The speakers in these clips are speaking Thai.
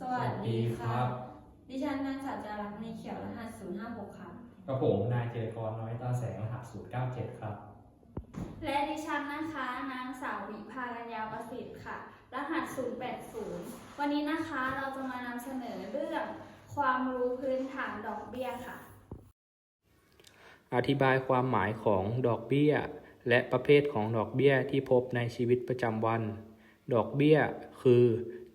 สวัสดีครับ ดิฉันนางสาวจารักษ์ในเขียวรหัส 056 ครับ กับผมนายเจริญกรน้อยตาแสงรหัส097 ครับ และดิฉันนะคะนางสาววิภารัญญาประสิทธิ์ค่ะ รหัส 080 วันนี้นะคะเราจะมานำเสนอเรื่อง ความรู้พื้นฐานดอกเบี้ยค่ะ อธิบายความหมายของดอกเบี้ย และประเภทของดอกเบี้ยที่พบในชีวิตประจำวัน ดอกเบี้ยคือ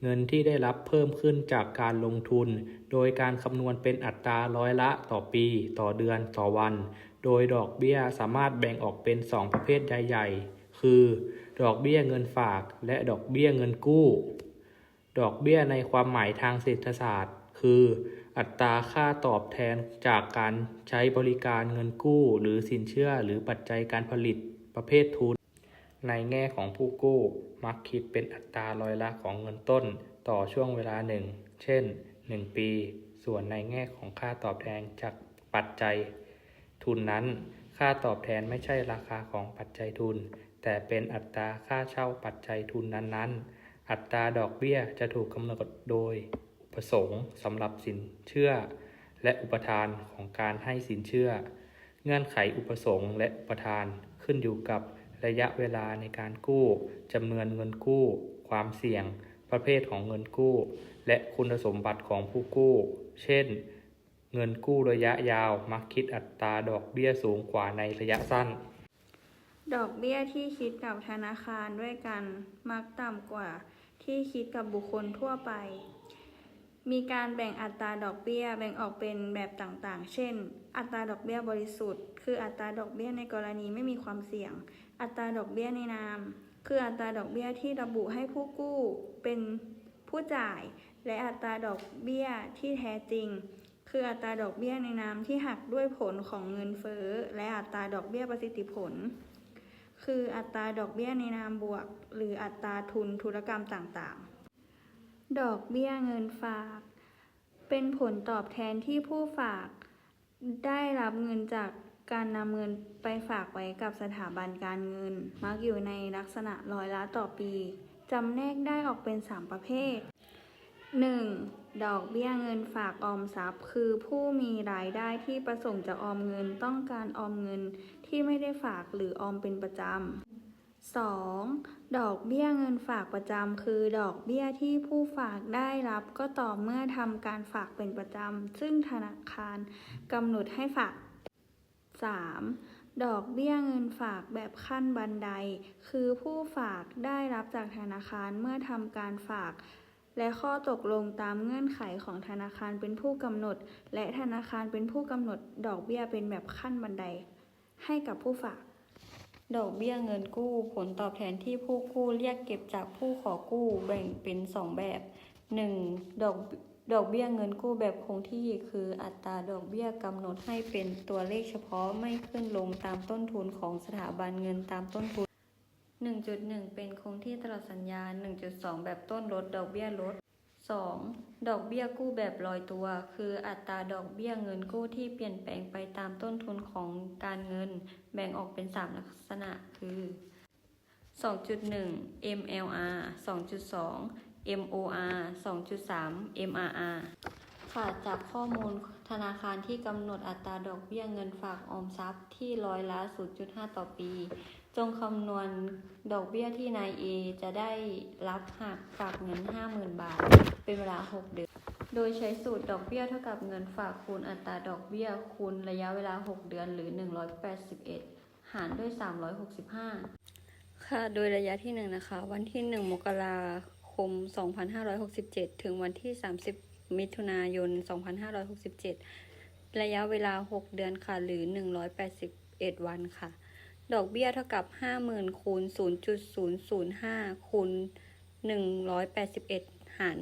เงินที่ได้รับเพิ่มขึ้นจากการลงทุน โดยการคำนวณเป็นอัตราร้อยละต่อปี ต่อเดือน ต่อวัน โดยดอกเบี้ยสามารถแบ่งออกเป็น 2 ประเภทใหญ่ๆ คือ ดอกเบี้ยเงินฝาก และดอกเบี้ยเงินกู้ ดอกเบี้ยในความหมายทางเศรษฐศาสตร์ คือ อัตราค่าตอบแทนจากการใช้บริการเงินกู้ หรือสินเชื่อหรือปัจจัยการผลิตประเภททุน ในแง่ของผู้กู้มักคิดเป็นอัตราร้อยละของเงินต้น ต่อช่วงเวลาหนึ่ง เช่น 1 ปี ส่วนในแง่ของค่าตอบแทนจากปัจจัย ทุนนั้น ค่าตอบแทนไม่ใช่ราคาของปัจจัยทุน แต่เป็นอัตราค่าเช่าปัจจัยทุนนั้นๆ อัตราดอกเบี้ยจะถูกกำหนดโดยอุปสงค์สำหรับสินเชื่อ และอุปทานของการให้สินเชื่อ เงื่อนไขอุปสงค์และอุปทานขึ้นอยู่กับ ระยะเวลาในการกู้จำนวนเงินกู้ ความเสี่ยง ประเภทของเงินกู้ และคุณสมบัติของผู้กู้ เช่น เงินกู้ระยะยาวมักคิดอัตราดอกเบี้ยสูงกว่าในระยะสั้น ดอกเบี้ยที่คิดกับธนาคารด้วยกันมักต่ำกว่าที่คิดกับบุคคลทั่วไป มีการแบ่งอัตราดอกเบี้ยแบ่งออกเป็นแบบต่างๆ เช่น อัตราดอกเบี้ยบริสุทธิ์ คืออัตราดอกเบี้ยในกรณีไม่มีความเสี่ยง อัตราดอกเบี้ยในนาม คืออัตราดอกเบี้ยที่ระบุให้ผู้กู้เป็นผู้จ่าย และอัตราดอกเบี้ยที่แท้จริง คืออัตราดอกเบี้ยในนามที่หักด้วยผลของเงินเฟ้อและอัตราดอกเบี้ยประสิทธิผล คืออัตราดอกเบี้ยในนามบวก หรืออัตราทุนธุรกรรมต่างๆ ดอกเบี้ยเงินฝาก เป็นผลตอบแทนที่ผู้ฝาก ได้รับเงินจาก การนำเงินไปฝากไว้กับสถาบันการเงิน มักอยู่ในลักษณะร้อยละต่อปีจำแนกได้ออกเป็น 3 ประเภท 1. ดอกเบี้ยเงินฝากออมทรัพย์ คือผู้มีรายได้ที่ประสงค์จะออมเงินต้องการออมเงินที่ไม่ได้ฝากหรือออมเป็นประจำ 2. ดอกเบี้ยเงินฝากประจำคือดอกเบี้ยที่ผู้ฝากได้รับก็ต่อเมื่อทำการฝากเป็นประจำ ซึ่งธนาคารกำหนดให้ฝาก 3. ดอกเบี้ยเงินฝากแบบขั้นบันได คือผู้ฝากได้รับจากธนาคารเมื่อทำการฝาก และข้อตกลงตามเงื่อนไขของธนาคารเป็นผู้กำหนด และธนาคารเป็นผู้กำหนด ดอกเบี้ยเป็นแบบขั้นบันได ให้กับผู้ฝาก ดอกเบี้ยเงินกู้ ผลตอบแทนที่ผู้กู้เรียกเก็บจากผู้ขอกู้แบ่งเป็น 2 แบบ 1. ดอก ดอกเบี้ยเงินกู้แบบคงที่คืออัตราดอกเบี้ยกำหนดให้เป็นตัวเลขเฉพาะไม่ขึ้นลงตามต้นทุนของสถาบันเงินตามต้นทุน 1.1 เป็นคงที่ตลอดสัญญา 1.2 แบบต้นลดดอกเบี้ยลด 2. ดอกเบี้ยกู้แบบลอยตัว คืออัตราดอกเบี้ยเงินกู้ที่เปลี่ยนแปลงไปตามต้นทุนของการเงิน แบ่งออกเป็น 3 ลักษณะคือ 2.1 MLR 2.2 MOR 2.3 MRR ค่ะจากข้อมูลธนาคารที่กำหนดอัตราดอกเบี้ยเงินฝากออมทรัพย์ที่ร้อยละ 0.5 ต่อปี จงคำนวณดอกเบี้ยที่นายเอจะได้รับหากฝากเงิน 50,000 บาท เป็นเวลา 6 เดือน โดยใช้สูตรดอกเบี้ยเท่ากับเงินฝากคูณอัตราดอกเบี้ยคูณระยะเวลา 6 เดือนหรือ 181 หารด้วย 365 ค่ะ โดยระยะที่ 1 นะคะ วันที่ 1 มกราคม ม 2567 ถึงวันที่ 30 มิถุนายน 2567 ระยะเวลา 6 เดือนค่ะ หรือ 181 วันค่ะ ดอกเบี้ยเท่ากับ 50,000คูณ0.005คูณ181 หาร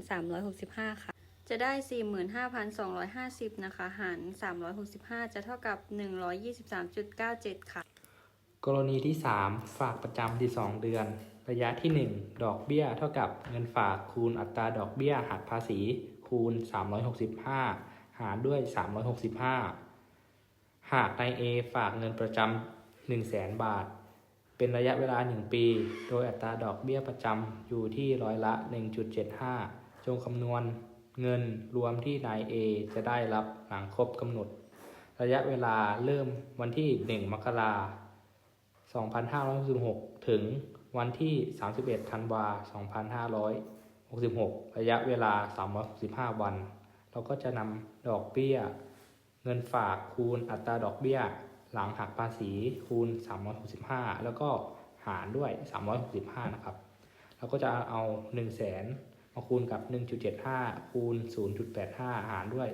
365 ค่ะ จะได้ 45,250 นะคะ หาร 365 จะเท่ากับ 123.97 ค่ะ กรณีที่ 3 ฝากประจำที่ 2 เดือน ระยะที่ 1 ดอกเบี้ยเท่ากับเงินฝากคูณอัตราดอกเบี้ยหักภาษี คูณ 365 หารด้วย 365 หากนาย A ฝากเงินประจำ100,000 บาท เป็นระยะเวลา 1 ปี โดยอัตราดอกเบี้ยประจำอยู่ที่ร้อยละ 1.75 จงคำนวณเงินรวมที่นาย A จะได้รับหลังครบกำหนด ระยะเวลาเริ่มวันที่ 1 มกราคม2566 ถึง วันที่ 31 ธันวาคม2566 ระยะเวลา 365 วัน เราก็จะนำดอกเบี้ย เงินฝากคูณอัตราดอกเบี้ย หลังหักภาษีคูณ 365 แล้วก็หารด้วย 365 นะครับ เราก็จะเอา 1 0 0 0 0แสนมาคูณกับ 1.75 คูณ 0.85 หารด้วย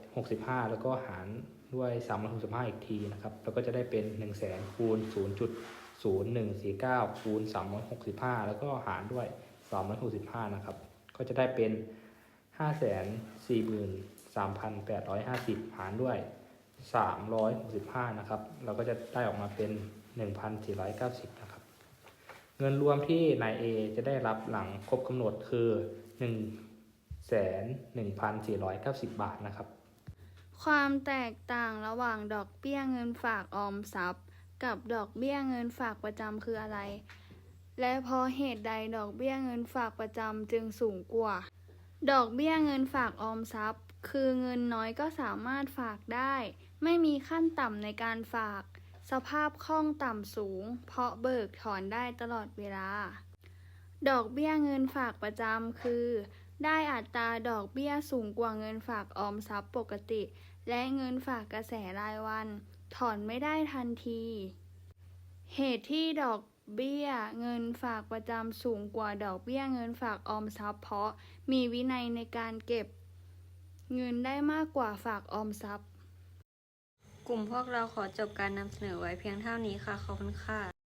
365 แล้วก็หารด้วย 365 อีกทีนะครับ แล้วก็จะได้เป็น 1 0 0 0 0แสนคูณ 0.149คูณ365 แล้วก็หารด้วย 365 นะครับ ก็จะได้เป็น 543,850 หารด้วย 365 นะครับ เราก็จะได้ออกมาเป็น 1,490 นะครับ เงินรวมที่นาย A จะได้รับหลังครบกำหนดคือ 1 1,490 บาทนะครับ ความแตกต่างระหว่างดอกเบี้ยเงินฝากออมทรัพย์ กับดอกเบี้ยเงินฝากประจำคืออะไร และเพราะเหตุใดดอกเบี้ยเงินฝากประจำจึงสูงกว่า ดอกเบี้ยเงินฝากออมทรัพย์ คือเงินน้อยก็สามารถฝากได้ ไม่มีขั้นต่ำในการฝาก สภาพคล่องต่ำสูง เพราะเบิกถอนได้ตลอดเวลา ดอกเบี้ยเงินฝากประจำคือ ได้อัตราดอกเบี้ยสูงกว่าเงินฝากออมทรัพย์ปกติ และเงินฝากกระแสรายวัน ถอนไม่ได้ทันที เหตุที่ดอกเบี้ยเงินฝากประจำสูงกว่าดอกเบี้ยเงินฝากออมทรัพย์เพราะมีวินัยในการเก็บ เงินได้มากกว่าฝากออมทรัพย์ กลุ่มพวกเราขอจบการนำเสนอไว้เพียงเท่านี้ค่ะ ขอบคุณค่ะ